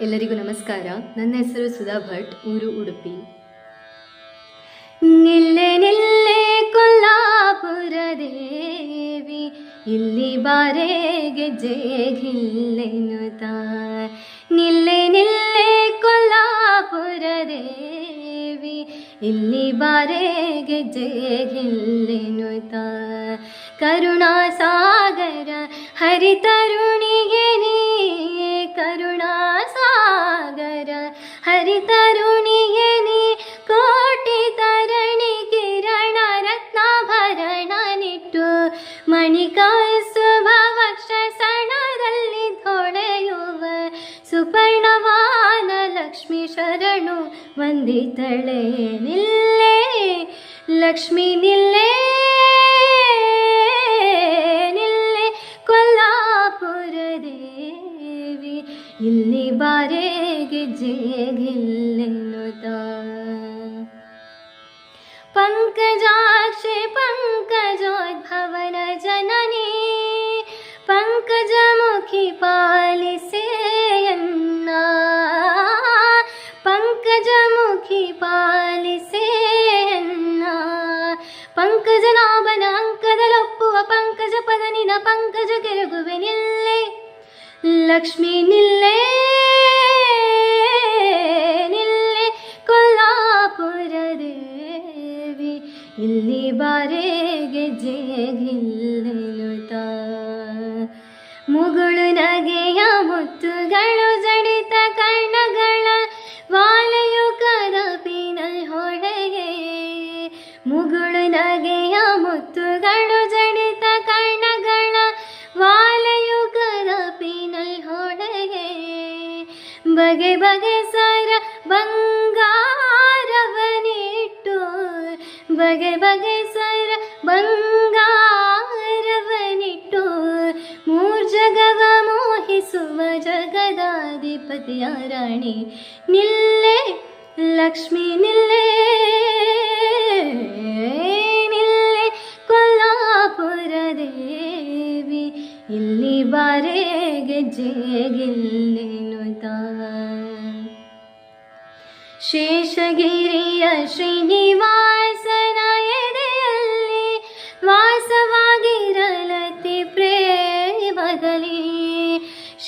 ಎಲ್ಲರಿಗೂ ನಮಸ್ಕಾರ. ನನ್ನ ಹೆಸರು ಸುಧಾ ಭಟ್, ಊರು ಉಡುಪಿ. ನಿಲ್ಲೆ ನಿಲ್ಲೆ ಕೊಲ್ಲಾಪುರ ದೇವಿ ಇಲ್ಲಿ ಬಾರೆಗೆ ತಾ ನಿಲ್ಲೆ ನಿಲ್ಲೆ ಕೊಲ್ಲಾಪುರ ದೇವಿ ಇಲ್ಲಿ ಬಾರೆ ಗೆಜ್ಜೆ ತಾ ಕರುಣಾ ಸಾಗರ ಹರಿತರುಣಿಗೆ ನೀ ಕರುಣಾ ಸಾಗರ ಹರಿತರುಣಿಗೆ ನೀ ಕೋಟಿ ತರಣಿ ಕಿರಣ ರತ್ನಾಭರಣ ನಿಟ್ಟು ಮಣಿಕಾಯಿಸುವ ವಕ್ಷ ಸಣದಲ್ಲಿ ಹೊಳೆಯುವ ಸುಪರ್ಣವಾನ ಲಕ್ಷ್ಮಿ ಶರಣು ವಂದಿತಳೆ ನಿಲ್ಲೇ ಲಕ್ಷ್ಮಿ ನಿಲ್ಲೇ ನಿಲ್ಲೆ ಕೊಲ್ಲಾಪುರ ದೇವಿ ಇಲ್ಲಿ ಬಾರೆ ಗೆಜ್ಜೆ ಗಿಲ್ಲೆನ್ನುತ್ತ ಪಂಕಜಾಕ್ಷಿ ಪಂಕಜೋದ್ಭವನ ಜನನಿ ಪಂಕಜಮುಖಿ ಪಾಲಿಸೆಯನ್ನ ಪಂಕಜಮುಖಿ ಪಾಲಿಸೆಯನ್ನ ಪಂಕಜನಾಭನ ಅಂಕದಲೊಪ್ಪುವ ಪಂಕಜ ಪದನಿನ ಪಂಕಜ ಕೆರಗುವೆ ನಿಲ್ಲೆ ಲಕ್ಷ್ಮಿ ನಿಲ್ಲೆ ನಿಲ್ಲೆ ಇಲ್ಲಿ ಬಾರೆ ಗೆಜ್ಜೆ ಗಿಲ್ಲೆನುತ ಮುಗುಳು ನಗೆಯ ಮುತ್ತುಗಳು ಜಡಿತ ಕಣ್ಣಗಳ ವಾಲೆಯು ಕರಪಿನ ಹೊಡೆಗೆ ಮುಗುಳು ನಗೆಯ ಮುತ್ತುಗಳು ಜಡಿತ ಕಣ್ಣಗಳ ವಾಲೆಯು ಕರಪಿನ ಹೊಡೆಗೆ ಬಗೆ ಬಗೆ ಸರ ಬಂಗಾರವನಿಟ್ಟು ಬಗೆ ಬಗೆ ಸರ ಬಂಗಾರವನಿಟ್ಟು ಮೂರ್ ಜಗವ ಮೋಹಿಸುವ ಜಗದಾಧಿಪತಿಯ ರಾಣಿ ನಿಲ್ಲೆ, ಲಕ್ಷ್ಮಿ ನಿಲ್ಲೆ ನಿಲ್ಲೆ ಕೊಲ್ಲಾಪುರ ದೇವಿ. ಇಲ್ಲಿ ಬಾರೆ ಗೆಜ್ಜೆ ಶೇಷಗಿರಿಯ ಶ್ರೀನಿವಾಸನ ಎದೆಯಲ್ಲಿ ವಾಸವಾಗಿರಲತಿ ಪ್ರೇಮದಲ್ಲಿ.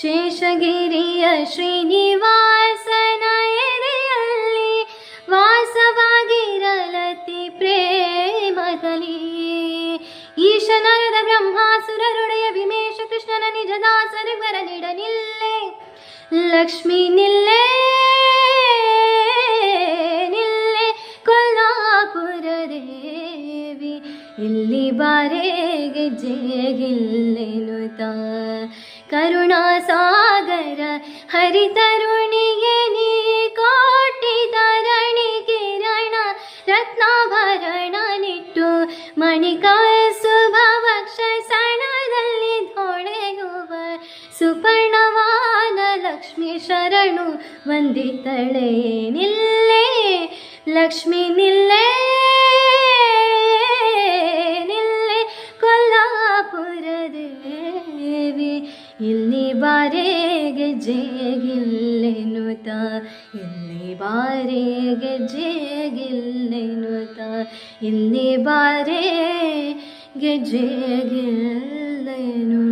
ಶೇಷಗಿರಿಯ ಶ್ರೀನಿವಾಸನ ಎದೆಯಲ್ಲಿ ವಾಸವಾಗಿರಲತಿ ಪ್ರೇಮದಲ್ಲಿ. ಈಶನರದ ಬ್ರಹ್ಮಾಸುರರುಡೆಯ ವಿಮೇಶ ಕೃಷ್ಣನ ನಿಜದಾಸರಿವರ ನಿಡ ಲಕ್ಷ್ಮೀ ನಿಲ್ಲೆ ದೇವಿ, ಇಲ್ಲಿ ಬಾರೇಗೆ ಜಯಗಿಲ್ಲೆನು ಕರುಣಾ ಸಾಗರ ಹರಿತರುಣಿಗೆ ನೀ ಕೋಟಿ ತರಣಿ ಕಿರಣ ರತ್ನಾಭರಣ ನಿಟ್ಟು ಮಣಿಕ ಶುಭವಕ್ಷ ಸಣದಲ್ಲಿ ಹೊಳೆಯುವ ಸುಪರ್ಣವಾನ ಲಕ್ಷ್ಮಿ ಶರಣು ವಂದಿತಳೆ ನಿಲ್ಲೆ. ಲಕ್ಷ್ಮಿ ನಿಲ್ಲೆ. ಗೆಜ್ಜೆ ಗಿಲ್ಲೆನುತ ಇಲ್ಲಿ ಬಾರೆ ಗೆಜ್ಜೆ ಗಿಲ್ಲೆನುತ ಇಲ್ಲಿ ಬಾರೆ ಗೆಜ್ಜೆ ಗಿಲ್ಲೆನುತ